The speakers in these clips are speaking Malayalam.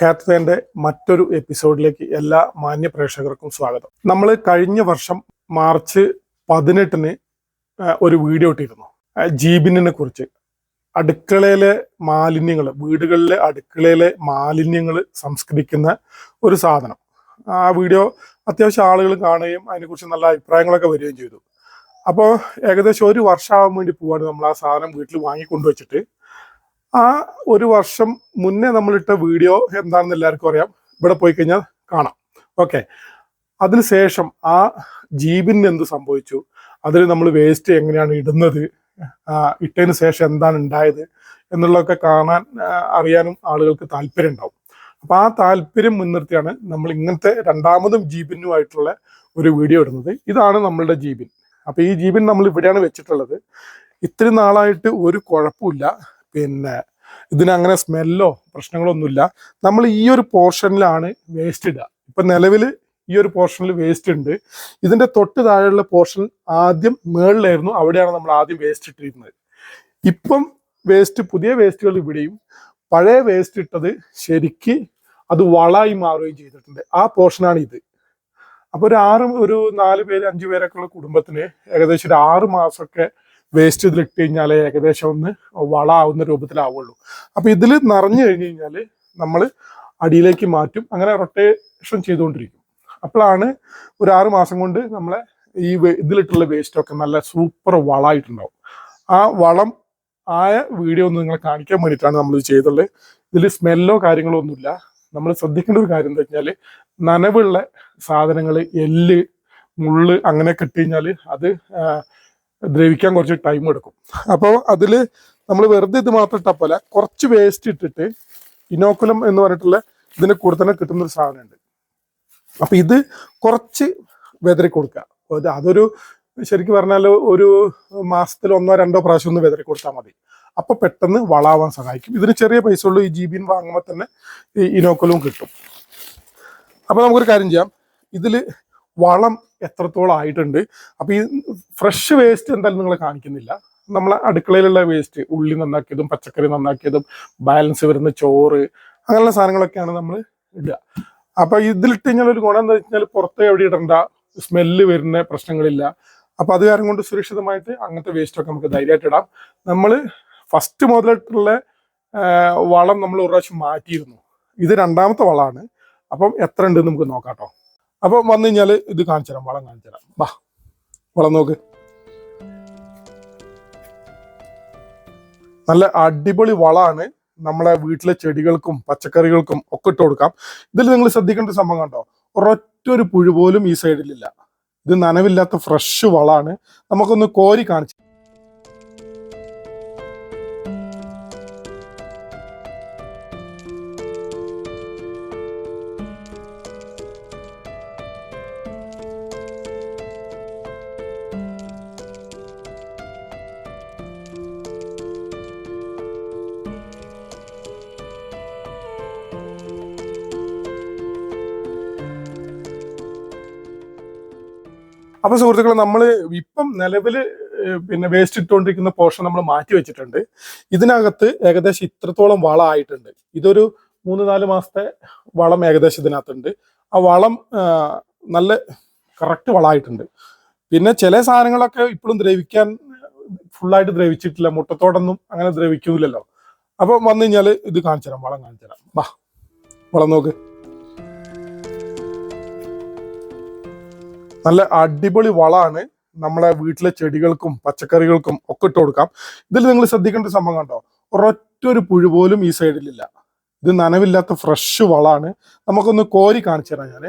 കാത്തന്റെ മറ്റൊരു എപ്പിസോഡിലേക്ക് എല്ലാ മാന്യ പ്രേക്ഷകർക്കും സ്വാഗതം. നമ്മൾ കഴിഞ്ഞ വർഷം മാർച്ച് പതിനെട്ടിന് ഒരു വീഡിയോ ഇട്ടിരുന്നു. ജീബിനെ കുറിച്ച്. അടുക്കളയിലെ മാലിന്യങ്ങൾ വീടുകളിലെ അടുക്കളയിലെ മാലിന്യങ്ങൾ സംസ്കരിക്കുന്ന ഒരു സാധനം. ആ വീഡിയോ അത്യാവശ്യം ആളുകൾ കാണുകയും അതിനെക്കുറിച്ച് നല്ല അഭിപ്രായങ്ങളൊക്കെ വരികയും ചെയ്തു. അപ്പോൾ ഏകദേശം ഒരു വർഷമാകാൻ വേണ്ടി പോവാണ് നമ്മൾ ആ സാധനം വീട്ടിൽ വാങ്ങിക്കൊണ്ടുവച്ചിട്ട്. ആ ഒരു വർഷം മുന്നേ നമ്മളിട്ട വീഡിയോ എന്താണെന്ന് എല്ലാവർക്കും അറിയാം. ഇവിടെ പോയി കഴിഞ്ഞാൽ കാണാം. ഓക്കെ അതിനുശേഷം ആ ജീബിന് എന്ത് സംഭവിച്ചു? അതിൽ നമ്മൾ വേസ്റ്റ് എങ്ങനെയാണ് ഇടുന്നത്? ഇട്ടതിന് ശേഷം എന്താണ് ഉണ്ടായത്? എന്നുള്ളതൊക്കെ കാണാൻ അറിയാനും ആളുകൾക്ക് താല്പര്യം ഉണ്ടാവും. അപ്പൊ ആ താല്പര്യം മുൻനിർത്തിയാണ് നമ്മൾ ഇങ്ങനത്തെ രണ്ടാമതും ജീബിനുമായിട്ടുള്ള ഒരു വീഡിയോ ഇടുന്നത്. ഇതാണ് നമ്മളുടെ ജീബിൻ. അപ്പൊ ഈ ജീബിൻ നമ്മൾ ഇവിടെയാണ് വെച്ചിട്ടുള്ളത്. ഇത്രയും നാളായിട്ട് ഒരു കുഴപ്പമില്ല. പിന്നെ ഇതിന് അങ്ങനെ സ്മെല്ലോ പ്രശ്നങ്ങളൊന്നുമില്ല. നമ്മൾ ഈ ഒരു പോർഷനിലാണ് വേസ്റ്റ് ഇടുക. ഇപ്പൊ നിലവിൽ ഈ ഒരു പോർഷനിൽ വേസ്റ്റ് ഉണ്ട്. ഇതിന്റെ തൊട്ട് താഴെയുള്ള പോർഷൻ ആദ്യം മേളിലായിരുന്നു അവിടെയാണ് നമ്മൾ ആദ്യം വേസ്റ്റ് ഇട്ടിരുന്നത് ഇപ്പം വേസ്റ്റ് പുതിയ വേസ്റ്റുകൾ ഇവിടെയും. പഴയ വേസ്റ്റ് ഇട്ടത് ശരിക്ക് അത് വളായി മാറുകയും ചെയ്തിട്ടുണ്ട്. ആ പോർഷനാണ് ഇത്. അപ്പൊ ഒരു ആറ് ഒരു നാല് പേര് അഞ്ചു പേരൊക്കെ ഉള്ള കുടുംബത്തിന് ഏകദേശം ഒരു ആറ് മാസമൊക്കെ വേസ്റ്റ് ഇതിലിട്ട് ഇട്ട് കഴിഞ്ഞാൽ ഏകദേശം ഒന്ന് വള ആവുന്ന രൂപത്തിലാവുള്ളൂ. അപ്പൊ ഇതിൽ നിറഞ്ഞു കഴിഞ്ഞു കഴിഞ്ഞാൽ നമ്മൾ അടിയിലേക്ക് മാറ്റും. അങ്ങനെ റൊട്ടേഷൻ ചെയ്തുകൊണ്ടിരിക്കും. അപ്പോഴാണ് ഒരു ആറ് മാസം കൊണ്ട് നമ്മളെ ഈ ഇതിലിട്ടുള്ള വേസ്റ്റൊക്കെ നല്ല സൂപ്പർ വളമായിട്ടുണ്ടാവും ആ വളം ആയ വീഡിയോ ഒന്ന് നിങ്ങളെ കാണിക്കാൻ വേണ്ടിയിട്ടാണ് നമ്മൾ ഇത് ചെയ്തുള്ളത് ഇതിൽ സ്മെല്ലോ കാര്യങ്ങളോ ഒന്നുമില്ല. നമ്മൾ ശ്രദ്ധിക്കേണ്ട ഒരു കാര്യം എന്താ വെച്ചാൽ നനവുള്ള സാധനങ്ങൾ എല്ല് മുള്ള് അങ്ങനെ കിട്ടിക്കഴിഞ്ഞാൽ അത് ആ, ദ്രവിക്കാൻ കുറച്ച് ടൈം എടുക്കും. അപ്പോൾ അതിൽ നമ്മൾ വെറുതെ ഇത് മാത്രം ഇട്ടാൽ കുറച്ച് വേസ്റ്റ് ഇട്ടിട്ട് ഇനോക്കുലം എന്ന് പറഞ്ഞിട്ടുള്ള ഇതിന് കൂടുതൽ തന്നെ കിട്ടുന്ന ഒരു സാധനമുണ്ട്. അപ്പം ഇത് കുറച്ച് വെതറി കൊടുക്കുക. അത് അതൊരു ശരിക്കും പറഞ്ഞാൽ ഒരു മാസത്തിൽ ഒന്നോ രണ്ടോ പ്രാവശ്യം ഒന്ന് വെതറി കൊടുത്താൽ മതി. അപ്പൊ പെട്ടെന്ന് വളാവാൻ സഹായിക്കും. ഇതിന് ചെറിയ പൈസ ഉള്ളൂ ഈ ജീബിൻ വാങ്ങുമ്പോൾ തന്നെ ഈ ഇനോക്കുലവും കിട്ടും. അപ്പൊ നമുക്കൊരു കാര്യം ചെയ്യാം. ഇതിൽ വളം എത്രത്തോളം ആയിട്ടുണ്ട്. അപ്പൊ ഈ ഫ്രഷ് വേസ്റ്റ് എന്തായാലും നിങ്ങൾ കാണിക്കുന്നില്ല. നമ്മളെ അടുക്കളയിലുള്ള വേസ്റ്റ് ഉള്ളി നന്നാക്കിയതും പച്ചക്കറി നന്നാക്കിയതും ബാലൻസ് വരുന്ന ചോറ് അങ്ങനെയുള്ള സാധനങ്ങളൊക്കെയാണ് നമ്മൾ ഇടുക. അപ്പൊ ഇതിലിട്ട് കഴിഞ്ഞാൽ ഒരു ഗുണം എന്താ വെച്ചാൽ പുറത്ത് എവിടെ ഇടണ്ട. സ്മെല്ല് വരുന്ന പ്രശ്നങ്ങളില്ല. അപ്പൊ അത് കാരണം കൊണ്ട് സുരക്ഷിതമായിട്ട് അങ്ങനത്തെ വേസ്റ്റ് ഒക്കെ നമുക്ക് ധൈര്യമായിട്ട് ഇടാം. നമ്മൾ ഫസ്റ്റ് മുതലായിട്ടുള്ള വളം നമ്മൾ ഒരു പ്രാവശ്യം മാറ്റിയിരുന്നു. ഇത് രണ്ടാമത്തെ വളമാണ്. അപ്പം എത്ര ഉണ്ട് നമുക്ക് നോക്കാം കേട്ടോ. അപ്പം വന്നു കഴിഞ്ഞാൽ ഇത് കാണിച്ചു തരാം വളം കാണിച്ചു തരാം. വാ വളം നോക്ക്. നല്ല അടിപൊളി വളമാണ്. നമ്മളെ വീട്ടിലെ ചെടികൾക്കും പച്ചക്കറികൾക്കും ഒക്കെ ഇട്ട് കൊടുക്കാം. ഇതിൽ നിങ്ങൾ ശ്രദ്ധിക്കേണ്ട ഒരു സംഭവം കണ്ടോ? ഒരൊറ്റ ഒരു പുഴു പോലും ഈ സൈഡിലില്ല ഇത് നനവില്ലാത്ത ഫ്രഷ് വളമാണ് നമുക്കൊന്ന് കോരി കാണിച്ചു അപ്പൊ സുഹൃത്തുക്കളെ നമ്മൾ ഇപ്പം നിലവിൽ പിന്നെ വേസ്റ്റ് ഇട്ടുകൊണ്ടിരിക്കുന്ന പോർഷൻ നമ്മൾ മാറ്റി വെച്ചിട്ടുണ്ട്. ഇതിനകത്ത് ഏകദേശം ഇത്രത്തോളം വളമായിട്ടുണ്ട് ഇതൊരു മൂന്ന് നാല് മാസത്തെ വളം ഏകദേശം ഇതിനകത്തുണ്ട്. ആ വളം നല്ല കറക്റ്റ് വളമായിട്ടുണ്ട്. പിന്നെ ചില സാധനങ്ങളൊക്കെ ഇപ്പോഴും ദ്രവിക്കാൻ ഫുള്ളായിട്ട് ദ്രവിച്ചിട്ടില്ല. മുട്ടത്തോടൊന്നും അങ്ങനെ ദ്രവിക്കൂലല്ലോ. അപ്പൊ വന്നു കഴിഞ്ഞാൽ ഇത് കാണിച്ചു തരാം വളം കാണിച്ചു തരാം വാ വളം നോക്ക്. നല്ല അടിപൊളി വളമാണ്. നമ്മളെ വീട്ടിലെ ചെടികൾക്കും പച്ചക്കറികൾക്കും ഒക്കെ ഇട്ട് കൊടുക്കാം. ഇതിൽ നിങ്ങൾ ശ്രദ്ധിക്കേണ്ട സംഭവം കണ്ടോ? ഒരൊറ്റ ഒരു പുഴു പോലും ഈ സൈഡിലില്ല ഇത് നനവില്ലാത്ത ഫ്രഷ് വളമാണ് നമുക്കൊന്ന് കോരി കാണിച്ചു തരാം ഞാൻ.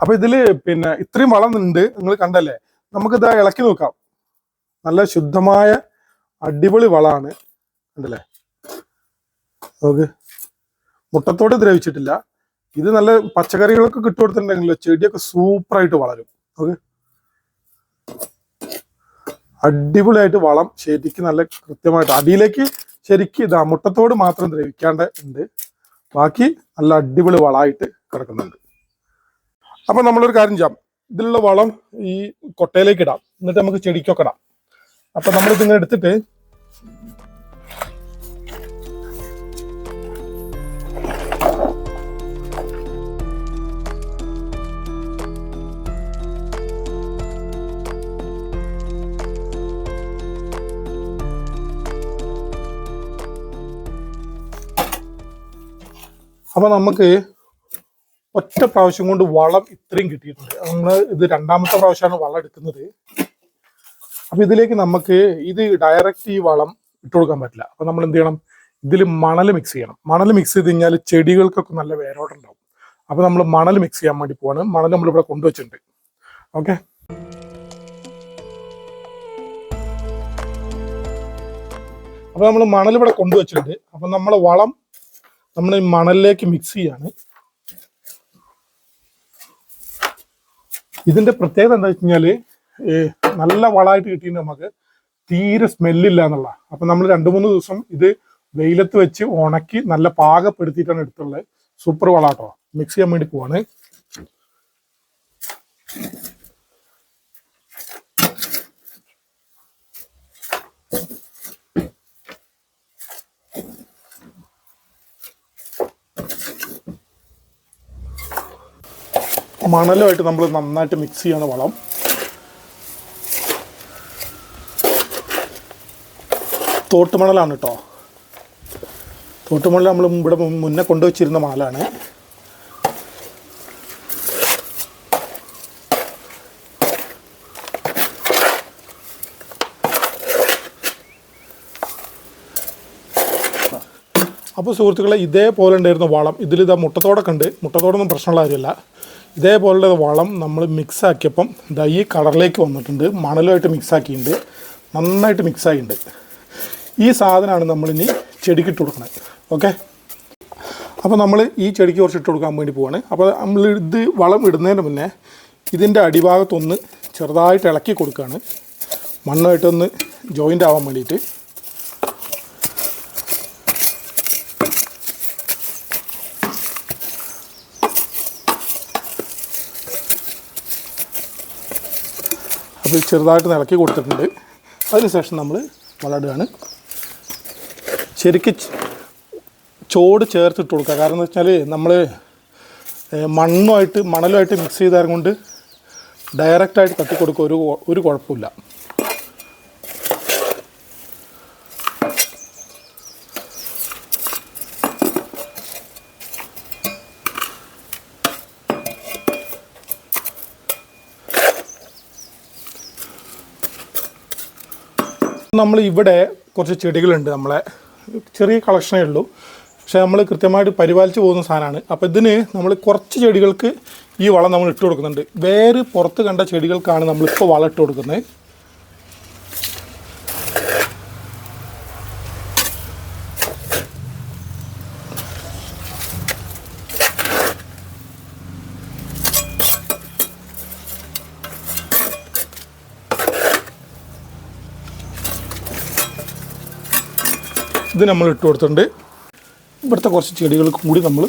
അപ്പൊ ഇതിൽ പിന്നെ ഇത്രയും വളം ഉണ്ട് നിങ്ങൾ കണ്ടല്ലേ? നമുക്ക് ഇതാ ഇളക്കി നോക്കാം. നല്ല ശുദ്ധമായ അടിപൊളി വളാണ് കണ്ടല്ലേ? നോക്ക്. മുട്ടത്തോട് ദ്രവിച്ചിട്ടില്ല. ഇത് നല്ല പച്ചക്കറികളൊക്കെ കിട്ടു കൊടുത്തിട്ടുണ്ടെങ്കിലോ ചെടിയൊക്കെ സൂപ്പറായിട്ട് വളരും. ഓക്കെ അടിപൊളിയായിട്ട് വളം ശരിക്കും നല്ല കൃത്യമായിട്ട് അടിയിലേക്ക് ശരിക്കും ഇതാ മുട്ടത്തോട് മാത്രം ദ്രവിക്കാണ്ട് ഉണ്ട്. ബാക്കി നല്ല അടിപൊളി വളമായിട്ട് കിടക്കുന്നുണ്ട്. അപ്പൊ നമ്മളൊരു കാര്യം ചെയ്യാം. ഇതിലുള്ള വളം ഈ കൊട്ടയിലേക്ക് ഇടാം. എന്നിട്ട് നമുക്ക് ചെടിക്കൊക്കെ ഇടാം. അപ്പൊ നമ്മളിത് ഇങ്ങനെ എടുത്തിട്ട് അപ്പൊ നമുക്ക് ഒറ്റ പ്രാവശ്യം കൊണ്ട് വളം ഇത്രയും കിട്ടിയിട്ടുണ്ട്. നമ്മൾ ഇത് രണ്ടാമത്തെ പ്രാവശ്യമാണ് വളം എടുക്കുന്നത്. അപ്പൊ ഇതിലേക്ക് നമുക്ക് ഇത് ഡയറക്റ്റ് ഈ വളം ഇട്ട് കൊടുക്കാൻ പറ്റില്ല. അപ്പൊ നമ്മൾ എന്ത് ചെയ്യണം? ഇതിൽ മണൽ മിക്സ് ചെയ്യണം. മണൽ മിക്സ് ചെയ്ത് കഴിഞ്ഞാൽ ചെടികൾക്കൊക്കെ നല്ല വേരോടുണ്ടാവും അപ്പൊ നമ്മൾ മണൽ മിക്സ് ചെയ്യാൻ വേണ്ടി പോവാണ്. മണൽ നമ്മൾ ഇവിടെ കൊണ്ടുവച്ചിട്ടുണ്ട്. ഓക്കെ? അപ്പൊ നമ്മൾ മണൽ ഇവിടെ കൊണ്ടുവച്ചിട്ടുണ്ട്. അപ്പൊ നമ്മളെ വളം നമ്മൾ ഈ മണലിലേക്ക് മിക്സ് ചെയ്യാണ്. ഇതിന്റെ പ്രത്യേകത എന്താ വെച്ച് കഴിഞ്ഞാൽ നല്ല വളമായിട്ട് കിട്ടിയിട്ട് നമുക്ക്. തീരെ സ്മെല്ലില്ല എന്നുള്ള. അപ്പൊ നമ്മൾ രണ്ടു മൂന്ന് ദിവസം ഇത് വെയിലത്ത് വെച്ച് ഉണക്കി നല്ല പാകപ്പെടുത്തിയിട്ടാണ് എടുത്തുള്ളത്. സൂപ്പർ വളാട്ടോ. മിക്സ് ചെയ്യാൻ വേണ്ടി പോവാണ്. മണലുമായിട്ട് നമ്മൾ നന്നായിട്ട് മിക്സ് ചെയ്യണം വളം. തോട്ടുമണലാണ് കേട്ടോ തോട്ടുമണൽ നമ്മൾ ഇവിടെ മുന്നേ കൊണ്ടുവച്ചിരുന്ന മണലാണ് അപ്പോൾ സുഹൃത്തുക്കളെ ഇതേപോലെ ഉണ്ടായിരുന്ന വളം ഇതിൽ ഇതാ മുട്ടത്തോടൊക്കെ ഉണ്ട്. മുട്ടത്തോടൊന്നും പ്രശ്നമുള്ള കാര്യമല്ല. ഇതേപോലുള്ള വളം നമ്മൾ മിക്സ് ആക്കിയപ്പം ഇതാ ഈ കളറിലേക്ക് വന്നിട്ടുണ്ട്. മണലുമായിട്ട് മിക്സ് ആക്കിയിട്ടുണ്ട് നന്നായിട്ട് മിക്സ് ഈ സാധനമാണ് നമ്മളിനി ചെടിക്ക് ഇട്ട് കൊടുക്കുന്നത് ഓക്കെ? അപ്പോൾ നമ്മൾ ഈ ചെടിക്ക് കുറച്ച് ഇട്ട് കൊടുക്കാൻ വേണ്ടി പോവാണ്. അപ്പോൾ നമ്മൾ ഇത് വളം ഇടുന്നതിന് മുന്നേ ഇതിന്റെ അടിഭാഗത്തൊന്ന് ചെറുതായിട്ട് ഇളക്കി കൊടുക്കുകയാണ് മണ്ണുമായിട്ടൊന്ന് ജോയിന്റ് ആവാൻ വേണ്ടിയിട്ട്. ഇത് ചെറുതായിട്ട് ഇളക്കി കൊടുത്തിട്ടുണ്ട്. അതിനുശേഷം നമ്മൾ വളടുകയാണ് ശരിക്കും ചോട് ചേർത്തിട്ട് കൊടുക്കുക. കാരണം എന്ന് വെച്ചാൽ നമ്മൾ മണ്ണുമായിട്ട് മണലുമായിട്ട് മിക്സ് ചെയ്താൽ കൊണ്ട് ഡയറക്റ്റായിട്ട് തട്ടിക്കൊടുക്കുക ഒരു ഒരു കുഴപ്പമില്ല. നമ്മൾ ഇവിടെ കുറച്ച് ചെടികളുണ്ട് നമ്മളെ. ചെറിയ കളക്ഷനേ ഉള്ളൂ. പക്ഷേ നമ്മൾ കൃത്യമായിട്ട് പരിപാലിച്ച് പോകുന്ന സാധനമാണ്. അപ്പോൾ ഇതിന് നമ്മൾ കുറച്ച് ചെടികൾക്ക് ഈ വളം നമ്മൾ ഇട്ട് കൊടുക്കുന്നുണ്ട്. വേറെ പുറത്ത് കണ്ട ചെടികൾക്കാണ് നമ്മളിപ്പോൾ വളം ഇട്ട് കൊടുക്കുന്നത്. ഇത് നമ്മൾ ഇട്ട് കൊടുത്തിട്ടുണ്ട്. ഇവിടുത്തെ കുറച്ച് ചെടികൾ കൂടി നമ്മൾ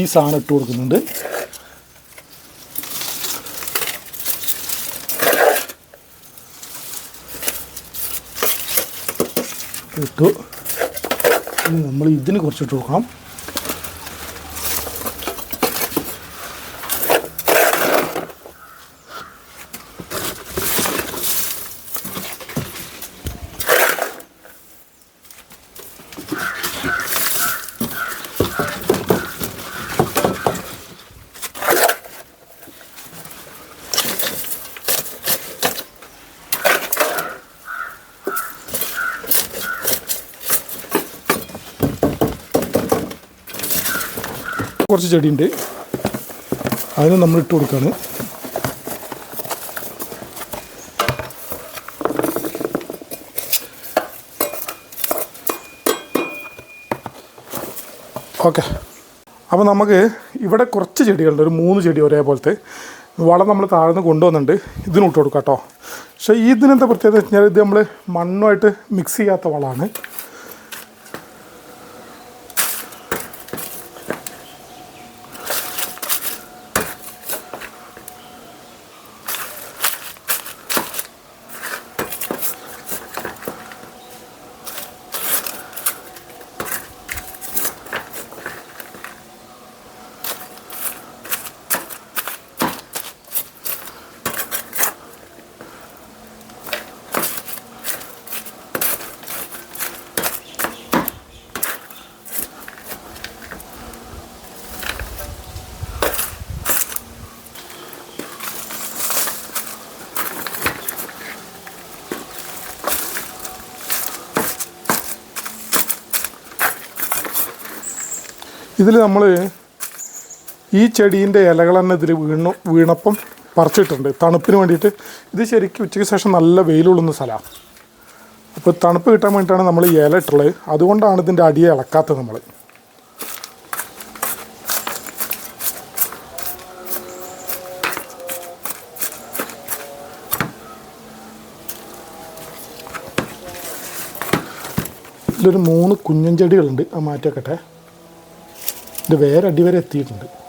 ഈ സാധനം ഇട്ട് കൊടുക്കുന്നുണ്ട്. ഇട്ടു നമ്മൾ ഇതിന് കുറച്ച് ഇട്ട് കുറച്ച് ചെടിയുണ്ട്. അതിന് നമ്മൾ ഇട്ട് കൊടുക്കുകയാണ് ഓക്കെ. അപ്പോൾ നമുക്ക് ഇവിടെ കുറച്ച് ചെടികളുണ്ട്. ഒരു മൂന്ന് ചെടി ഒരേപോലത്തെ. വളം നമ്മൾ താഴ്ന്ന് കൊണ്ടുവന്നിട്ടുണ്ട്. ഇതിന് ഇട്ട് കൊടുക്കാം കേട്ടോ. പക്ഷേ ഇതിനെന്താ പ്രത്യേകത വെച്ച് കഴിഞ്ഞാൽ ഇത് നമ്മൾ മണ്ണുമായിട്ട് മിക്സ് ചെയ്യാത്ത വളമാണ്. ഇതിൽ നമ്മൾ ഈ ചെടീന്റെ ഇലകൾ തന്നെ ഇതിൽ വീണു വീണപ്പം പറിച്ചിട്ടുണ്ട്. തണുപ്പിന് വേണ്ടിയിട്ട്. ഇത് ശരിക്കും ഉച്ചയ്ക്ക് ശേഷം നല്ല വെയിലുള്ളുന്ന സ്ഥലമാണ് അപ്പോൾ തണുപ്പ് കിട്ടാൻ വേണ്ടിയിട്ടാണ് നമ്മൾ ഈ ഇല ഇട്ടുള്ളത്. അതുകൊണ്ടാണ് ഇതിന്റെ അടിയെ ഇളക്കാത്തത് നമ്മൾ ഇതിലൊരു മൂന്ന് കുഞ്ഞൻ ചെടികളുണ്ട്. മാറ്റി വെക്കട്ടെ ഇത് വേറെ വരെ എത്തിയിട്ടുണ്ട്.